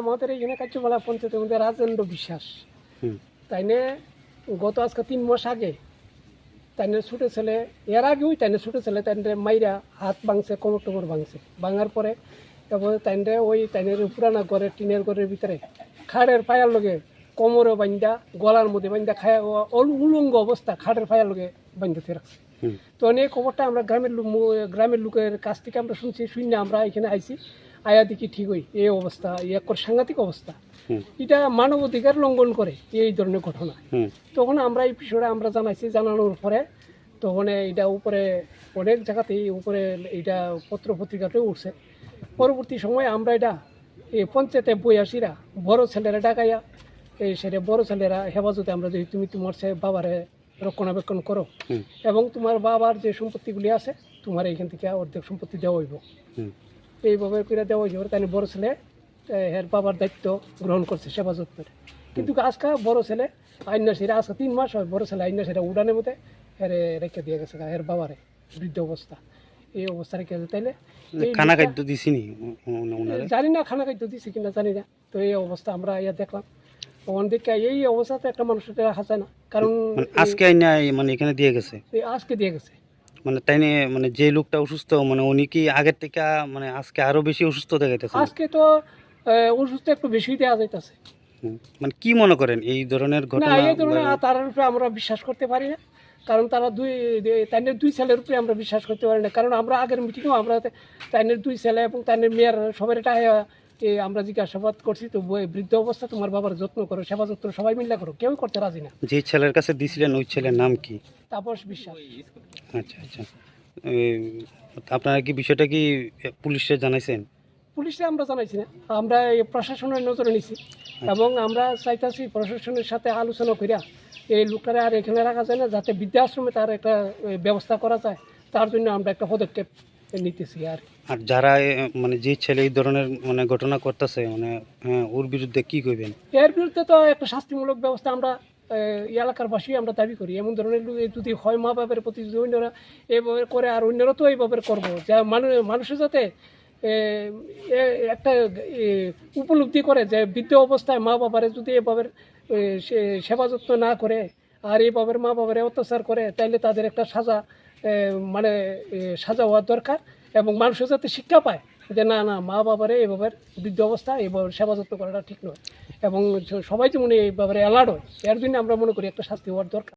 আমাদের এখানে কার্যকলা পঞ্চায়েতের মধ্যে রাজেন্দ্র বিশ্বাস। তাই গত আজকে তিন মাস আগে তাই ছোটো ছেলে এর আগেও তাই ছোটো ছেলে তাই মাইরা হাত ভাঙছে কোমর টোমর ভাঙছে। ভাঙার পরে তারপরে তাই ওই তাই পুরানা ঘরের টিনের ঘরের ভিতরে খাড়ের পায়ার লগে কোমরে বান্ধা গলার মধ্যে বান্ধা খায় উলঙ্গ অবস্থা খাড়ের পায়ার লগে বান্ধতে রাখছে। তো অনেক খবরটা আমরা গ্রামের লোক গ্রামের লোকের কাছ থেকে আমরা শুনছি শুনে আমরা এখানে আইছি। আয়া দেখি ঠিক হই এই অবস্থা এক সাংঘাতিক অবস্থা। এটা মানব অধিকার লঙ্ঘন করে এই ধরনের ঘটনা। তখন আমরা এই বিষয়টা আমরা জানাইছি জানানোর পরে তখন এটা উপরে অনেক জায়গাতেই উপরে এটা পত্র পত্রিকাতে উঠছে। পরবর্তী সময়ে আমরা এটা এই পঞ্চায়েতে বই আসিরা বড় ছেলেরা ডাকাইয়া এই সেটা বড় ছেলেরা হেফাজতে আমরা যদি তুমি তোমার সে বাবারে রক্ষণাবেক্ষণ করো এবং তোমার বাবার যে সম্পত্তিগুলি আছে তোমার এইখান থেকে অর্ধেক সম্পত্তি দেওয়া হইব। এইভাবে করে দেওয়া হয়েছে। তাই বড় ছেলে এর বাবার দায়িত্ব গ্রহণ করছে সেবা যত্নের। কিন্তু আজকে বড় ছেলে আইনা সেরা আজকে তিন মাস হয় বড় ছেলে আইনা সেটা উড়ানের মধ্যে এরে রেখে দিয়ে গেছে এর বাবারে। বৃদ্ধ অবস্থা। এই অবস্থা রেখে গেছে। তাইলে খানা খাদ্য দিছিনি ওনারা জানি না খানা খাদ্য দিছি কিনা জানি না। তো এই অবস্থা আমরা ইয়া দেখলাম। দেখে এই অবস্থাতে একটা মানুষের রাখা যায় না। কারণ মানে আজকে আইনা মানে এখানে দিয়ে গেছে? আজকে দিয়ে গেছে। মানে তাই নিয়ে মানে যে লোকটা অসুস্থ মানে উনি কি আগের থেকে মানে আজকে আরও বেশি অসুস্থ দেখাইতেছে আজকে তো অসুস্থ একটু বেশি দেওয়া যাইতেছে। মানে কি মনে করেন এই ধরনের ঘটনা এই ধরনের তার উপরে আমরা বিশ্বাস করতে পারি না। কারণ তারা দুই তাইনের দুই ছেলের উপরে আমরা বিশ্বাস করতে পারি না। কারণ আমরা আগের মিটিংও আমরা তাইনের দুই ছেলে এবং তাইনের মেয়ের সবার এটা এ, আমরা জিজ্ঞাসাবাদ করছি তো বৃদ্ধ অবস্থা তোমার বাবার যত্ন করো সেবা যত্ন সবাই মিলে করো কেউ করতে রাজি না। যে ছেলের কাছে দিছিলেন ওই ছেলের নাম কি? তাপস বিশ্বাস। আচ্ছা আচ্ছা। আপনারা কি বিষয়টা কি পুলিশে জানাইছেন? পুলিশে আমরা জানাইছি না। আমরা এই প্রশাসনের নজরে নিছি এবং আমরা চাইতাছি প্রশাসনের সাথে আলোচনা করিয়া এই লোকটারে আর এখানে রাখা যায় না যাতে বৃদ্ধাশ্রমে তার একটা এ, ব্যবস্থা করা যায়। তার জন্য আমরা একটা পদক্ষেপ নিতেছি আর আর যারা মানে যে ছেলে এই ধরনের মানে ঘটনা করতেছে মানে ওর বিরুদ্ধে কি করবেন এর বিরুদ্ধে তো একটা শাস্তিমূলক ব্যবস্থা আমরা এলাকার বাসী আমরা দাবি করি। এমন ধরনের যদি হয় মা বাবার প্রতি যদি অন্যরা এইভাবে করে আর অন্যরা তো এইভাবে করব। যা মানুষ মানুষের যাতে একটা উপলব্ধি করে যে বৃদ্ধ অবস্থায় মা বাবারে যদি এভাবে সেবা যত্ন না করে আর এইভাবে মা বাবারে অত্যাচার করে তাইলে তাদের একটা সাজা মানে সাজা হওয়া দরকার এবং মানুষের যাতে শিক্ষা পায় যে, না না, মা বাবারে এভাবে বৃদ্ধ অবস্থা, এভাবে সেবা যত্ন করাটা ঠিক নয়। এবং সবাই যেমন এই ব্যাপারে অ্যালার্ট হয়, এর জন্য আমরা মনে করি একটা শাস্তি হওয়ার দরকার।